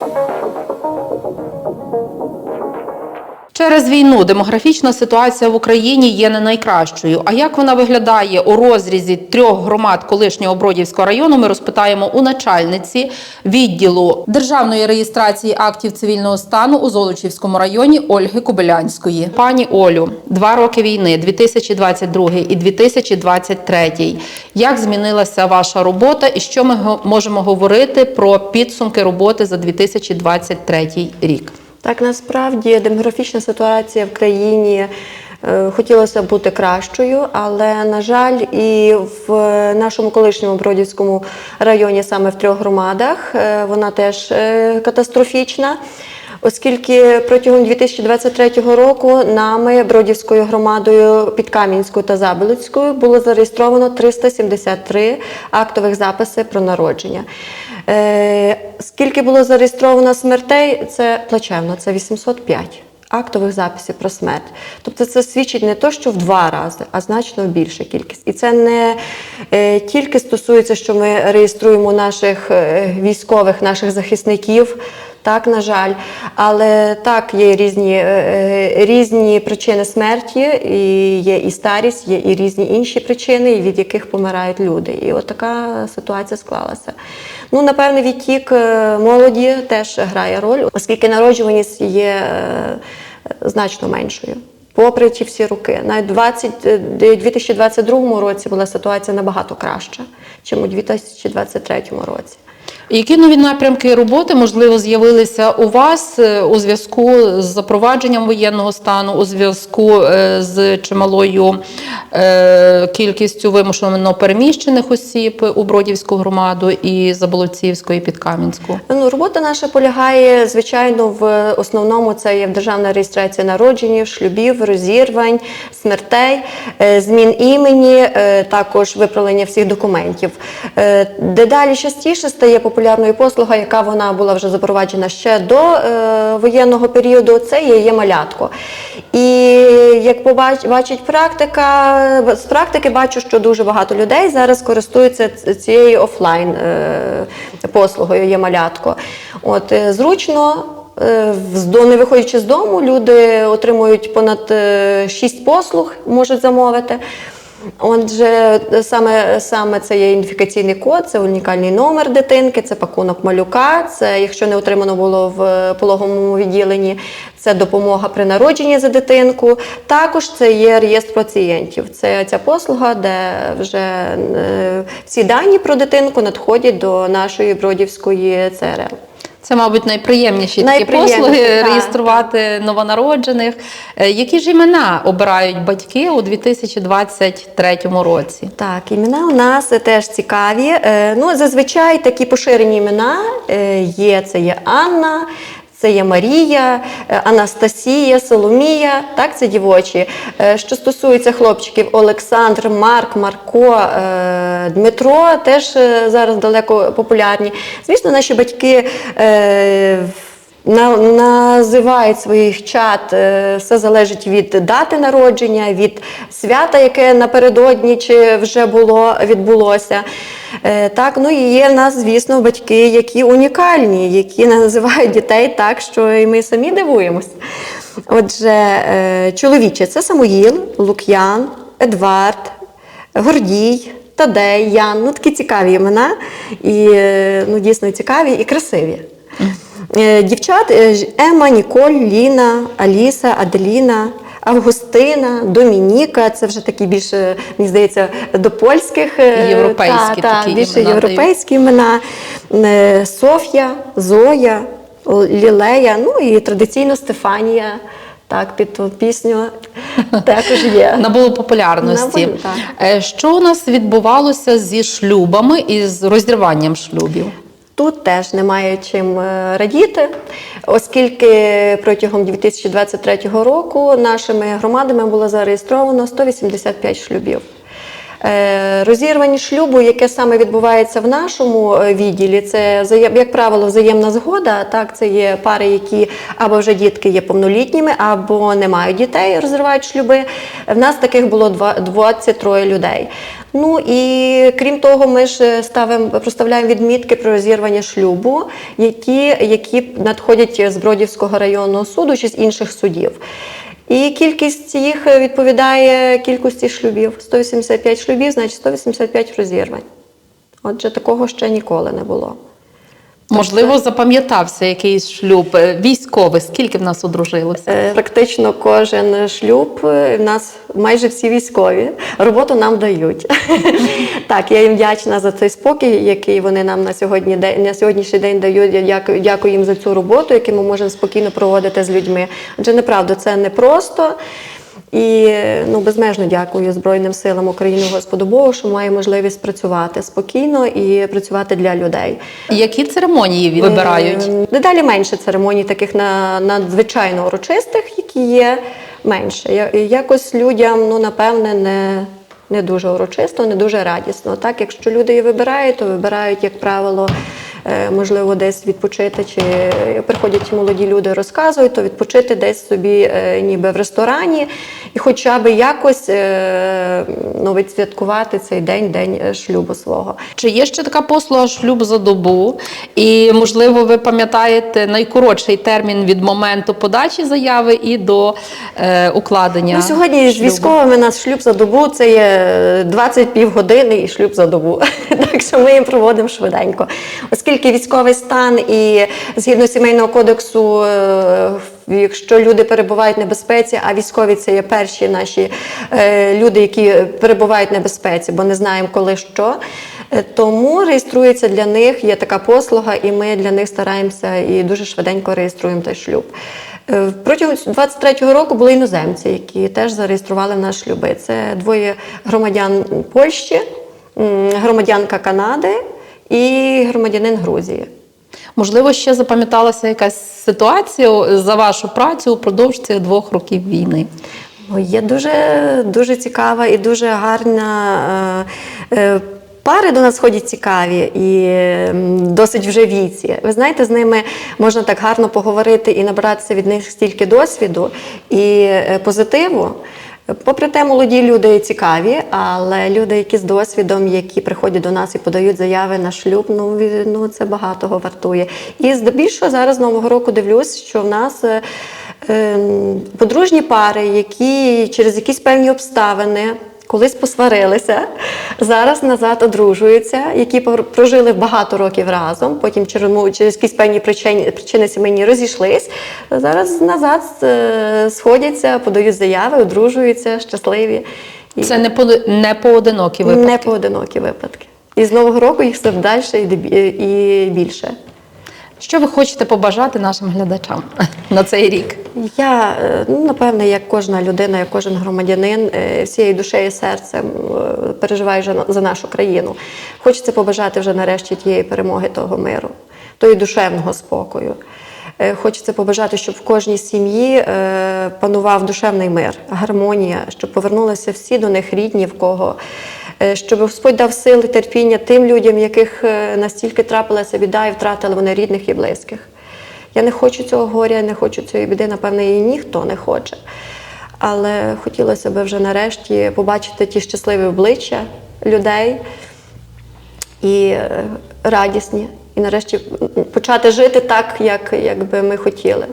Música Через війну демографічна ситуація в Україні є не найкращою. А як вона виглядає у розрізі трьох громад колишнього Бродівського району? Ми розпитаємо у начальниці відділу державної реєстрації актів цивільного стану у Золочівському районі Ольги Кобилянської. Пані Олю, два роки війни, 2022 і 2023. Як змінилася ваша робота, і що ми можемо говорити про підсумки роботи за 2023 рік? Так, насправді демографічна ситуація в країні е, хотілося бути кращою, але на жаль, і в нашому колишньому Бродівському районі, саме в трьох громадах, е, вона теж е, катастрофічна. Оскільки протягом 2023 року нами Бродівською громадою Підкам'янською та Заболоцькою було зареєстровано 373 актових записи про народження. Е, Скільки було зареєстровано смертей, це плачевно, це 805 актових записів про смерть. Тобто це свідчить не то, що в два рази, а значно більша кількість. І це не е, тільки стосується, що ми реєструємо наших е, військових, наших захисників. Так, на жаль, але так є різні, е, е, різні причини смерті, і є і старість, є і різні інші причини, від яких помирають люди. І от така ситуація склалася. Ну, напевне, відтік е, молоді теж грає роль, оскільки народжуваність є значно меншою. Попри ті всі роки, навіть 20, е, 2022 році була ситуація набагато краща, ніж у 2023 році. Які нові напрямки роботи можливо з'явилися у вас е, у зв'язку з запровадженням воєнного стану, у зв'язку е, з чималою е, кількістю вимушено переміщених осіб у Бродівську громаду і Заболоцівську і Підкам'янську? Ну, робота наша полягає, звичайно, в основному це є державна реєстрація народження, шлюбів, розірвань, смертей, змін імені, також виправлення всіх документів. Дедалі частіше стає популярною послуга, яка вона була вже запроваджена ще до е, воєнного періоду. Це є, є малятко. І як побач, бачить практика, з практики бачу, що дуже багато людей зараз користуються цією офлайн е, послугою є малятко. От е, зручно. е, Не виходячи з дому, люди отримують понад 6 послуг, можуть замовити. Отже, саме, саме це є ідентифікаційний код, це унікальний номер дитинки, це пакунок малюка, це якщо не отримано було в пологовому відділенні, це допомога при народженні за дитинку. Також це є реєстр пацієнтів. Це ця послуга, де вже е, всі дані про дитинку надходять до нашої бродівської ЦРЛ. Це, мабуть, найприємніші такі послуги так, реєструвати новонароджених. Е, Які ж імена обирають батьки у 2023 році? Так, імена у нас теж цікаві. Е, Ну, зазвичай такі поширені імена е, є. Це є Анна. Це є Марія, е, Анастасія, Соломія, так, це дівочі. Е, Що стосується хлопчиків, Олександр, Марк, Марко, е, Дмитро теж зараз далеко популярні. Звісно, наші батьки е, на- називають своїх чат, е, все залежить від дати народження, від свята, яке напередодні чи вже було відбулося. Е, Так, ну і є в нас, звісно, батьки, які унікальні, які називають дітей так, що і ми самі дивуємось. Отже, е, чоловіче це Самуїл, Лук'ян, Едвард, Гордій. Тадей, Ян, ну такі цікаві імена, і ну, дійсно цікаві і красиві. Е, Дівчат е, Ема, Ніколь, Ліна, Аліса, Аделіна, Августина, Домініка. Це вже такі більше, мені здається, до польських е, Європейські та, та, більше імена європейські імена. Софія, Зоя, Лілея, ну і традиційно Стефанія. Так, під ту пісню також є. Набуло популярності. Набуло, так. Що у нас відбувалося зі шлюбами і з розірванням шлюбів? Тут теж немає чим е, радіти, оскільки протягом 2023 року нашими громадами було зареєстровано 185 шлюбів. Е, Розірвані шлюбу, яке саме відбувається в нашому е, відділі, це як правило взаємна згода. Так, це є пари, які або вже дітки є повнолітніми, або не мають дітей, розривають шлюби. В нас таких було 23 людей. Ну і крім того, ми ж ставимо, проставляємо відмітки про розірвання шлюбу, які, які надходять з Бродівського районного суду чи з інших судів. І кількість їх відповідає кількості шлюбів. 185 шлюбів, значить 185 розірвань. Отже, такого ще ніколи не було. Можливо, запам'ятався якийсь шлюб е, військовий. Скільки в нас одружилося? Е, Практично кожен шлюб е, в нас майже всі військові. Роботу нам дають. так, я їм вдячна за цей спокій, який вони нам на сьогодні день на сьогоднішній день дають. Я дякую, їм за цю роботу, яку ми можемо спокійно проводити з людьми. Адже неправда, це непросто. І ну, безмежно дякую Збройним силам України Господу Богу, що має можливість працювати спокійно і працювати для людей. Які церемонії вибирають? Е, Дедалі менше церемоній, таких на надзвичайно урочистих, які є менше. Якось людям, ну напевне, не, не дуже урочисто, не дуже радісно. Так, якщо люди її вибирають, то вибирають, як правило. Е, Можливо, десь відпочити, чи приходять молоді люди, розказують, то відпочити десь собі, е, ніби в ресторані, і хоча б якось е, ну, відсвяткувати цей день, день е, шлюбу свого. Чи є ще така послуга шлюб за добу? І можливо, ви пам'ятаєте найкоротший термін від моменту подачі заяви і до е, укладення? Ну, сьогодні шлюбу? військовими нас шлюб за добу це є 20 півгодини і шлюб за добу. так що ми їм проводимо швиденько. Оскільки військовий стан і згідно сімейного кодексу, е, якщо люди перебувають в небезпеці, а військові це є перші наші е, люди, які перебувають в небезпеці, бо не знаємо коли що. е, Тому реєструється для них, є така послуга, і ми для них стараємося і дуже швиденько реєструємо той шлюб. Е, Протягом 23-го року були іноземці, які теж зареєстрували в нас шлюби. Це двоє громадян Польщі, громадянка Канади і громадянин Грузії. Можливо, ще запам'яталася якась ситуація за вашу працю упродовж цих двох років війни. Є дуже, дуже цікава і дуже гарна. Е, е, Пари до нас ходять цікаві і досить вже віці. Ви знаєте, з ними можна так гарно поговорити і набратися від них стільки досвіду і е, позитиву. Попри те, молоді люди цікаві, але люди, які з досвідом, які приходять до нас і подають заяви на шлюб, ну, ну це багатого вартує. І здебільшого зараз нового року дивлюсь, що в нас е, е, подружні пари, які через якісь певні обставини. Колись посварилися, зараз назад одружуються, які прожили багато років разом, потім через, якісь певні причини, причини сімейні розійшлись. Зараз назад е, сходяться, подають заяви, одружуються, щасливі. Це не, по, не поодинокі випадки. не поодинокі випадки. І з Нового року їх все далі і більше. Що ви хочете побажати нашим глядачам на цей рік? Я, е, ну, напевне, як кожна людина, як кожен громадянин, е, всією душею і серцем е, переживаю за нашу країну. Хочеться побажати вже нарешті тієї перемоги того миру, тої душевного спокою. Хочеться побажати, щоб в кожній сім'ї панував душевний мир, гармонія, щоб повернулися всі до них рідні, в кого щоб Господь дав сили, терпіння тим людям, яких е, настільки трапилася біда і втратили вони рідних і близьких. Я не хочу цього горя, не хочу цієї біди, напевне, і ніхто не хоче. Але хотілося б вже нарешті побачити ті щасливі обличчя людей і е, радісні, і нарешті почати жити так, як, як би ми хотіли.